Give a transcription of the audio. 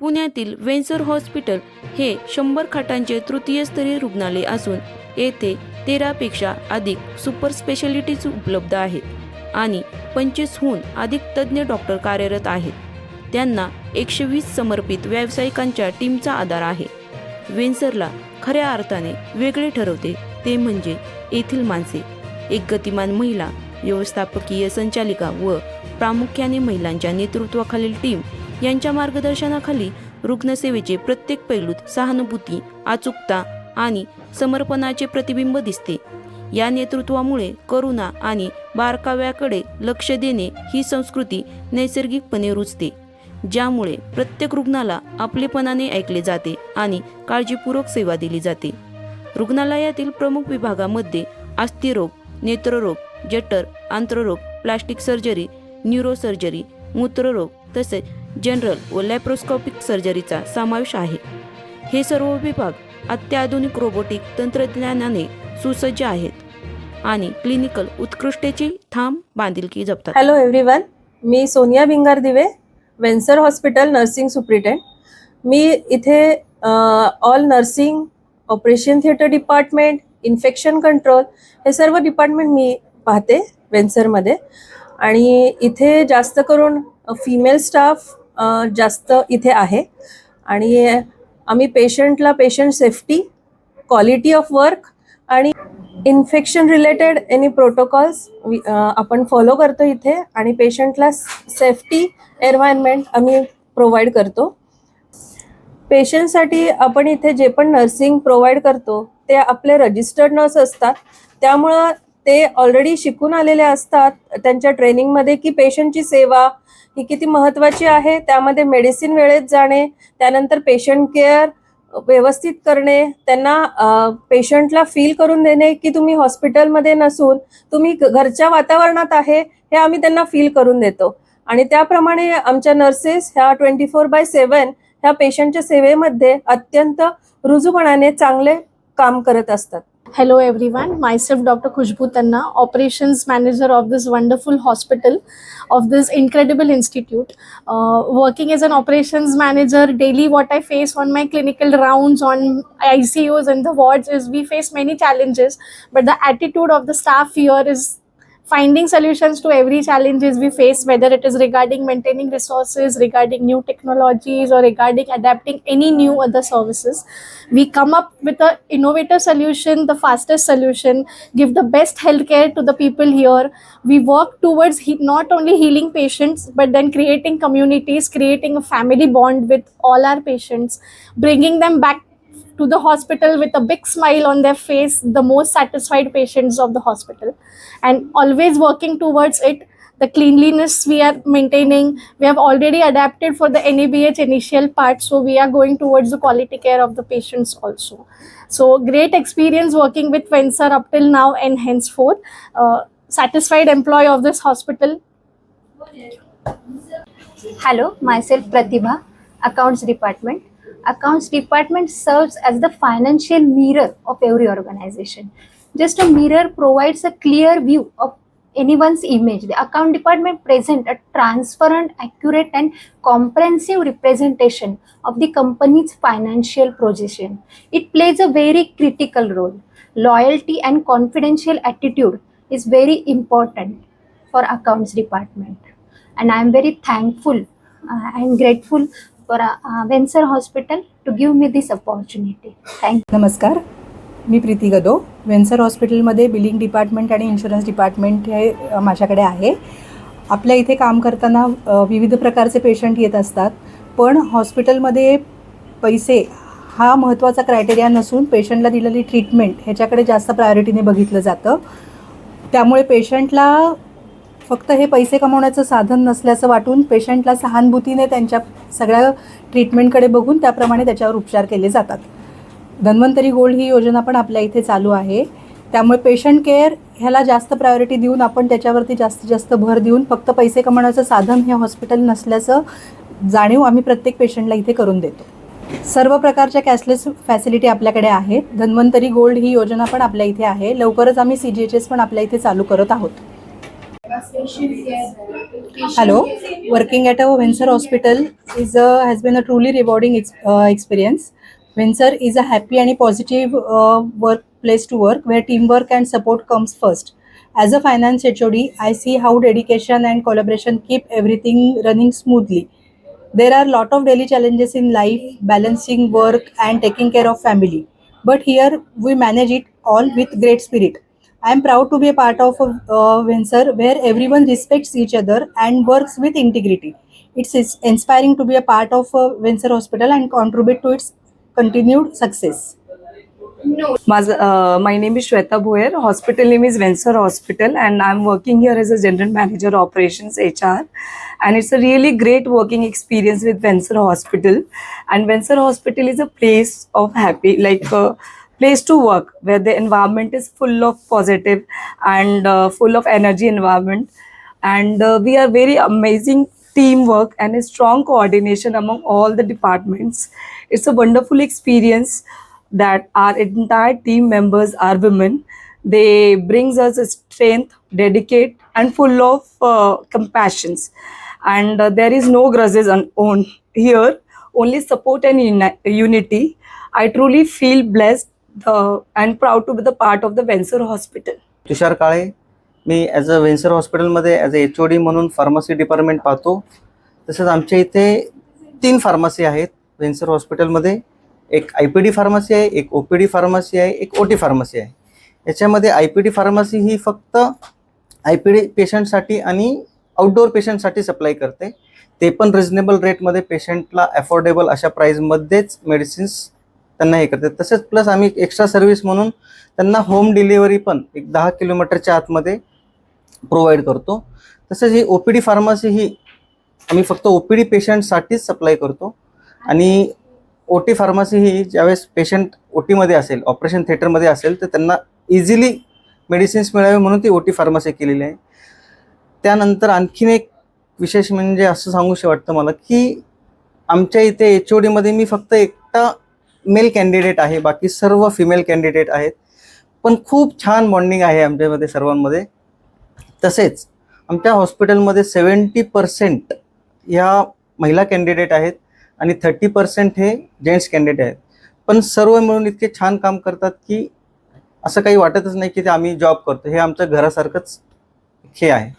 पुण्यातील वेंसर हॉस्पिटल हे शंभर खाटांचे तृतीयस्तरीय रुग्णालय असून येथे तेरापेक्षा अधिक सुपर स्पेशालिटीज उपलब्ध आहेत आणि पंचवीसहून अधिक तज्ज्ञ डॉक्टर कार्यरत आहेत. त्यांना एकशे वीस समर्पित व्यावसायिकांच्या टीमचा आधार आहे. वेंसरला खऱ्या अर्थाने वेगळे ठरवते ते म्हणजे येथील माणसे एक गतिमान महिला व्यवस्थापकीय संचालिका व प्रामुख्याने महिलांच्या नेतृत्वाखालील टीम यांच्या मार्गदर्शनाखाली रुग्णसेवेचे प्रत्येक पैलूत सहानुभूती अचूकता आणि समर्पणाचे प्रतिबिंब दिसते. या नेतृत्वामुळे करुणा आणि बारकाव्याकडे लक्ष देणे ही संस्कृती नैसर्गिकपणे रुजते ज्यामुळे प्रत्येक रुग्णाला आपलेपणाने ऐकले जाते आणि काळजीपूर्वक सेवा दिली जाते. रुग्णालयातील प्रमुख विभागामध्ये अस्थिरोग नेत्ररोग जटर आंत्ररोग प्लास्टिक सर्जरी न्यूरोसर्जरी मूत्ररोग तसेच जनरल व लॅप्रोस्कॉपिक सर्जरीचा समावेश आहे. हे सर्व विभाग अत्याधुनिक रोबोटिक तंत्रज्ञानाने सुसज्ज आहेत आणि क्लिनिकल उत्कृष्टेची थांब बांधिलकी जपतात. हॅलो एव्हरीवन मी Sonia Bhingardive Wenser hospital nursing superintendent मी इथे all nursing operation theatre department infection control हे सर्व डिपार्टमेंट मी पाहते वेन्सरमध्ये आणि इथे जास्त करून फिमेल स्टाफ जास्त इथे आहे. आणि आम्ही पेशंटला patient safety quality of work आणि इन्फेक्शन रिलेटेड एनी प्रोटोकॉल्स आपण फॉलो करतो इथे. आणि पेशंटला सेफ्टी एन्व्हायरमेंट आम्ही प्रोव्हाइड करतो. पेशंटसाठी आपण इथे जे पण नर्सिंग प्रोव्हाइड करतो ते आपले रजिस्टर्ड नर्स असतात. त्यामुळं ते ऑलरेडी शिकून आलेले असतात. त्यांच्या ट्रेनिंगमध्ये की पेशंटची सेवा ही किती महत्त्वाची आहे त्यामध्ये मेडिसिन वेळेत जाणे त्यानंतर पेशंट केअर व्यवस्थित करणे त्यांना पेशंटला फील करून देणे की तुम्ही हॉस्पिटलमध्ये नसून तुम्ही घरच्या वातावरणात आहे हे आम्ही त्यांना फील करून देतो. आणि त्याप्रमाणे आमच्या नर्सेस ह्या ट्वेंटी फोर बाय सेवन ह्या पेशंटच्या सेवेमध्ये अत्यंत रुजूपणाने चांगले काम करत असतात. Hello everyone, myself Dr. Khushbu Tanna, operations manager of this wonderful hospital, of this incredible institute. Uh, working as an operations manager, daily what I face on my clinical rounds on ICUs and the wards is we face many challenges, but the attitude of the staff here is finding solutions to every challenges we face whether it is regarding maintaining resources regarding new technologies or regarding adapting any new other services we come up with a innovative solution the fastest solution give the best healthcare to the people here. We work towards he- not only healing patients but then creating communities creating a family bond with all our patients bringing them back to the hospital with a big smile on their face, the most satisfied patients of the hospital, and always working towards it. The cleanliness we are maintaining, we have already adapted for the NABH initial part, so we are going towards the quality care of the patients also. So, great experience working with Venser up till now and henceforth. Uh, satisfied employee of this hospital, Hello, myself Pratibha, Accounts Department. Accounts Department serves as the financial mirror of every organization. Just a mirror provides a clear view of anyone's image. The account department present a transparent, accurate, and comprehensive representation of the company's financial position. It plays a very critical role. Loyalty and confidential attitude is very important for accounts department and I am very thankful uh, and grateful for Wenser hospital to give me this opportunity thank नमस्कार मी प्रीती गदो. वेन्सर हॉस्पिटलमध्ये billing department आणि insurance department हे माझ्याकडे आहे. आपल्या इथे काम करताना विविध प्रकारचे पेशंट येत असतात पण हॉस्पिटलमध्ये पैसे हा महत्त्वाचा क्रायटेरिया नसून पेशंटला दिलेली ट्रीटमेंट ह्याच्याकडे जास्त प्रायोरिटीने बघितलं जातं. त्यामुळे पेशंटला फक्त हे पैसे कमवण्याचं साधन नसल्याचं वाटून पेशंटला सहानुभूतीने त्यांच्या सगळ्या ट्रीटमेंटकडे बघून त्याप्रमाणे त्याच्यावर उपचार केले जातात. धन्वंतरी गोल्ड ही योजना पण आपल्या इथे चालू आहे. त्यामुळे पेशंट केअर ह्याला जास्त प्रायोरिटी देऊन आपण त्याच्यावरती जास्तीत जास्त भर देऊन फक्त पैसे कमवण्याचं साधन हे हॉस्पिटल नसल्याचं जाणीव आम्ही प्रत्येक पेशंटला इथे करून देतो. सर्व प्रकारच्या कॅशलेस फॅसिलिटी आपल्याकडे आहेत. धन्वंतरी गोल्ड ही योजना पण आपल्या इथे आहे. लवकरच आम्ही सी जी एच एस पण आपल्या इथे चालू करत आहोत. Hello, working at a Windsor hospital is a, has been a truly rewarding ex- uh, experience. Windsor is a happy and a positive uh, workplace to work where teamwork and support comes first. As a finance HOD, I see how dedication and collaboration keep everything running smoothly. There are a lot of daily challenges in life, balancing work and taking care of family. But here we manage it all with great spirit. I am proud to be a part of uh, Windsor where everyone respects each other and works with integrity. It's is- inspiring to be a part of uh, Windsor Hospital and contribute to its continued success. माझं uh, my name is Shweta Bhoyer. Hospital name is Windsor Hospital, and I'm working here as a general manager operations HR. And it's a really great working experience with Windsor Hospital. And Windsor Hospital is a place of happy, like a place to work where the environment is full of positive and uh, full of energy environment. And uh, we are very amazing teamwork and a strong coordination among all the departments. It's a wonderful experience that our entire team members are women. They brings us strength, dedicate, and full of uh, compassions. And uh, there is no grudges on, on here, only support and uni- unity. I truly feel blessed uh, and proud to be the part of the Wenser hospital Tushar Kale me as a वेन्सर हॉस्पिटलमध्ये as a H O D म्हणून pharmacy department पाहतो. तसंच आमच्या इथे तीन pharmacy आहेत वेन्सर हॉस्पिटलमध्ये एक आय पी डी फार्मसी आहे एक ओ पी डी फार्मसी आहे एक ओ टी फार्मसी आहे. याच्यामध्ये आय पी डी फार्मसी ही फक्त आय पी डी पेशंटसाठी आणि आउटडोअर पेशंटसाठी सप्लाय करते. ते पण रिजनेबल रेटमध्ये पेशंटला अफोर्डेबल अशा प्राईजमध्येच मेडिसिन्स त्यांना हे करते तसेच प्लस आम्ही एक्स्ट्रा सर्व्हिस म्हणून त्यांना होम डिलिव्हरी पण एक दहा किलोमीटरच्या आतमध्ये प्रोव्हाइड करतो. तसेच ही ओ पी डी फार्मसी ही आम्ही फक्त ओ पी डी पेशंटसाठीच सप्लाय करतो. आणि ओ टी फार्मसी ही ज्यावेळेस पेशंट ओ टीमध्ये असेल ऑपरेशन थिएटरमध्ये असेल तर त्यांना इझिली मेडिसिन्स मिळावे म्हणून ती ओ टी फार्मसी केलेली आहे. त्यानंतर आणखीन एक विशेष म्हणजे असं सांगूशी वाटतं मला की आमच्या इथे एच ओ डीमध्ये मी फक्त एकटा मेल कॅन्डिडेट आहे बाकी सर्व फिमेल कॅन्डिडेट आहेत. पण खूप छान बॉन्डिंग आहे आमच्यामध्ये सर्वांमध्ये. तसेच आमच्या हॉस्पिटलमध्ये सेवन्टी पर्सेंट ह्या महिला कॅन्डिडेट आहेत आणि थर्टी पर्सेंट हे जेंट्स कॅन्डिडेट आहेत. पण सर्व मिळून इतके छान काम करतात की असं काही वाटतच नाही की ते आम्ही जॉब करतो. हे आमचं घरासारखंच हे आहे.